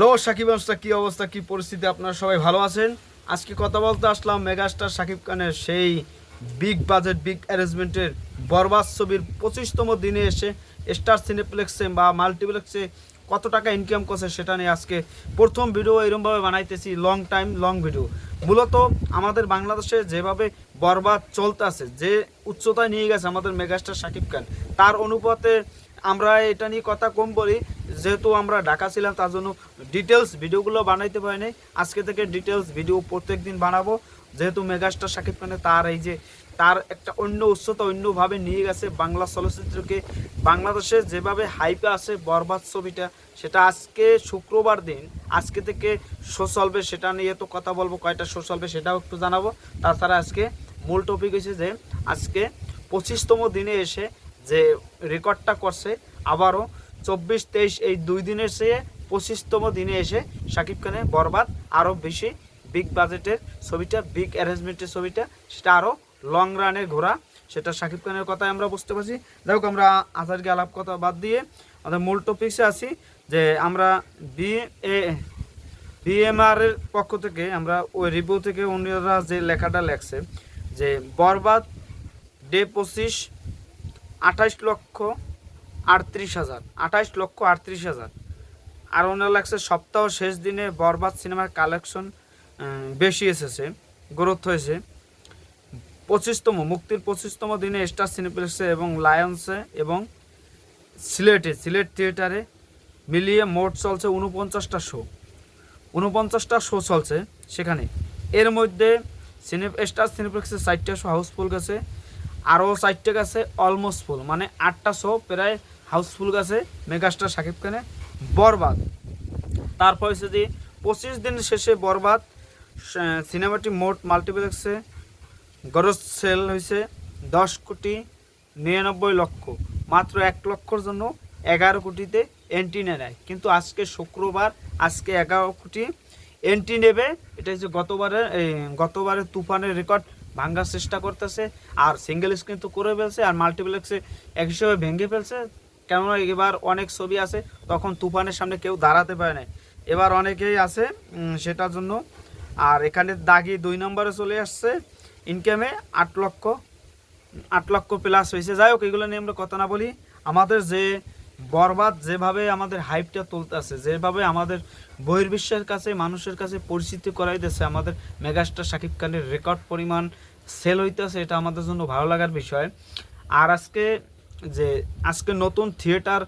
Hello, Shakib আনস্টা কী অবস্থা, কী পরিস্থিতি? আপনারা সবাই ভালো আছেন? আজকে কথা বলতে আসলাম মেগাস্টার সাকিব খানের সেই বিগ বাজেট বিগ অ্যারেঞ্জমেন্টের বরবাদ ছবির পঁচিশতম দিনে এসে স্টার সিনেপ্লেক্সে বা মাল্টিপ্লেক্সে কত টাকা ইনকাম করছে সেটা নিয়ে আজকে প্রথম ভিডিও এরমভাবে বানাইতেছি লং টাইম লং ভিডিও মূলত আমাদের বাংলাদেশে যেভাবে বরবাদ চলতেছে যে উচ্চতায় নিয়ে গেছে আমাদের মেগাস্টার সাকিব খান, তার অনুপাতে আমরা এটা নিয়ে কথা কম বলি যেহেতু আমরা ঢাকা ছিলাম, তার জন্য ডিটেলস ভিডিওগুলো বানাইতে পারি নাই। আজকে থেকে ডিটেলস ভিডিও প্রত্যেক দিন বানাবো। যেহেতু মেগাস্টার শাকিব খানের তার এই যে, তার একটা অন্য উচ্চতা, অন্যভাবে নিয়ে গেছে বাংলা চলচ্চিত্রকে। বাংলাদেশে যেভাবে হাইপে আছে বরবাদ ছবিটা, সেটা আজকে শুক্রবার দিন, আজকে থেকে শো চলবে সেটা নিয়ে তো কথা বলব, কয়টা শো চলবে সেটাও একটু জানাব। তাছাড়া আজকে মূল টপিক হয়েছে যে, আজকে পঁচিশতম দিনে এসে যে রেকর্ডটা করছে, আবারও চব্বিশ, তেইশ এই দুই দিনের চেয়ে পঁচিশতম দিনে এসে শাকিব খানের বরবাদ, আরও বেশি বিগ বাজেটের ছবিটা বিগ অ্যারেঞ্জমেন্টের ছবিটা, সেটা আরও লং রানের ঘোরা, সেটা শাকিব খানের কথাই আমরা বুঝতে পারছি। দেখো আমরা আজকে আলাপ কথা বাদ দিয়ে আমাদের মূল টপিক্সে আছি, যে আমরা বি এ বিএমআর এর পক্ষ থেকে আমরা ওই রিভিউ থেকে অন্যরা যে লেখাটা লেখছে, যে বরবাদ ডে পঁচিশ আঠাইশ লক্ষ আটত্রিশ হাজার, আঠাইশ লক্ষ আটত্রিশ হাজার। আর ওনার লাগছে সপ্তাহ শেষ দিনে বরবাদ সিনেমার কালেকশন বেশি এসেছে, গ্রোথ হয়েছে। পঁচিশতম, মুক্তির পঁচিশতম দিনে স্টার সিনেপ্লেক্সে এবং লায়ন্সে এবং সিলেটে, সিলেট থিয়েটারে মিলিয়ে মোট চলছে উনপঞ্চাশটা শো। উনপঞ্চাশটা শো চলছে সেখানে। এর মধ্যে সিনে স্টার সিনেপ্লেক্সে চারটা শো হাউসফুল গেছে আরও চারটে গেছে অলমোস্ট ফুল মানে আটটা শো প্রায় হাউসফুল গেছে মেগাস্টার শাকিব খানে বরবাদ। তারপর হচ্ছে যে পঁচিশ দিন শেষে বরবাদ সিনেমাটি মোট মাল্টিপ্লেক্সে গরজ সেল হয়েছে দশ কোটি নিরানব্বই লক্ষ, মাত্র এক লক্ষর জন্য এগারো কোটিতে এন্ট্রি নেয় কিন্তু আজকে শুক্রবার, আজকে এগারো কোটি এন্ট্রি নেবে, এটা হচ্ছে গতবারের গতবারের তুফানের রেকর্ড ভাঙার চেষ্টা করতেছে, আর সিঙ্গেল স্ক্রিন তো করে ফেলছে, আর মাল্টিপ্লেক্সে এক হিসেবে ভেঙে ফেলছে। কেননা এবার অনেক ছবি আছে, তখন তুফানের সামনে কেউ দাঁড়াতে পারে না এবার অনেকেই আছে সেটার জন্য। আর এখানে দাগি দুই নম্বরে চলে আসছে ইনকামে আট লক্ষ আট লক্ষ প্লাস হয়েছে। যাই হোক, এগুলো নিয়ে আমরা কথা না বলি। আমাদের যে বরবাদ যেভাবে আমাদের হাইপটা তুলতেছে, যেভাবে আমাদের বহির্বিশ্বের কাছে, মানুষের কাছে পরিচিতি করাইতেছে, আমাদের মেগাস্টার শাকিব খানের রেকর্ড পরিমাণ সেল হইতেছে, এটা আমাদের জন্য ভালো লাগার বিষয়। আর আজকে যে, আজকে নতুন থিয়েটার,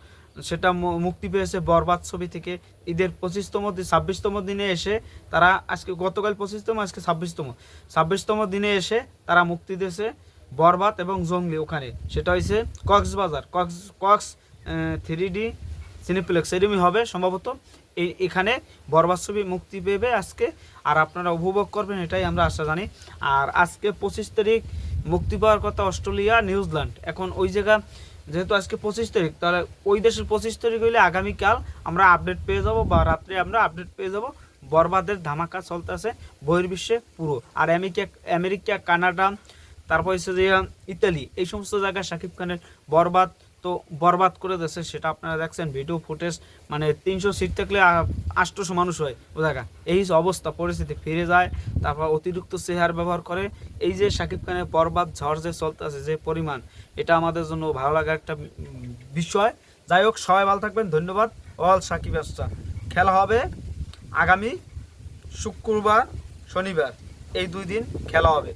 সেটা মুক্তি পেয়েছে বরবাদ ছবি থেকে। ঈদের পঁচিশতম ছাব্বিশতম দিনে এসে তারা আজকে, গতকাল পঁচিশতম, আজকে ছাব্বিশতম। ছাব্বিশতম দিনে এসে তারা মুক্তি দিয়েছে বরবাদ এবং জঙ্গলি ওখানে। সেটা হয়েছে Cox's Bazar. Cox Cox three D Cineplex এরমই হবে সম্ভবত। এই এখানে বরবাদ ছবি মুক্তি পেবে আজকে, আর আপনারা উপভোগ করবেন, এটাই আমরা আশা জানি। আর আজকে পঁচিশ তারিখ, মুক্তি পাওয়ার কথা অস্ট্রেলিয়া, নিউজিল্যান্ড। এখন ওই জায়গা, যেহেতু আজকে পঁচিশ তারিখ, তাহলে ওই দেশের পঁচিশ তারিখ হইলে আগামীকাল আমরা আপডেট পেয়ে যাব, বা রাত্রে আমরা আপডেট পেয়ে যাব। বরবাদের ধামাকা চলতেছে, বহির্বিশ্বে পুরো। আর আমেরিকা আমেরিকা, কানাডা, তারপর হচ্ছে যে ইতালি, এই সমস্ত জায়গায় শাকিব খানের বরবাদ তো বরবাদ করে দিয়েছে, সেটা আপনারা দেখছেন ভিডিও ফুটেজ মানে তিনশো সিট থাকলে আটশোশো মানুষ হয়, ও জায়গা। এই অবস্থা, পরিস্থিতি, ফিরে যায়, তারপর অতিরিক্ত চেহার ব্যবহার করে, এই যে শাকিব খানের বরবাদ, ঝড় যে চলতেছে, যে পরিমাণ, এটা আমাদের জন্য ভালো লাগার একটা বিষয়। যাই হোক, সবাই ভালো থাকবেন, ধন্যবাদ। অল সাকিব আসটা খেলা হবে আগামী শুক্রবার, শনিবার। এই দুই দিন খেলা হবে।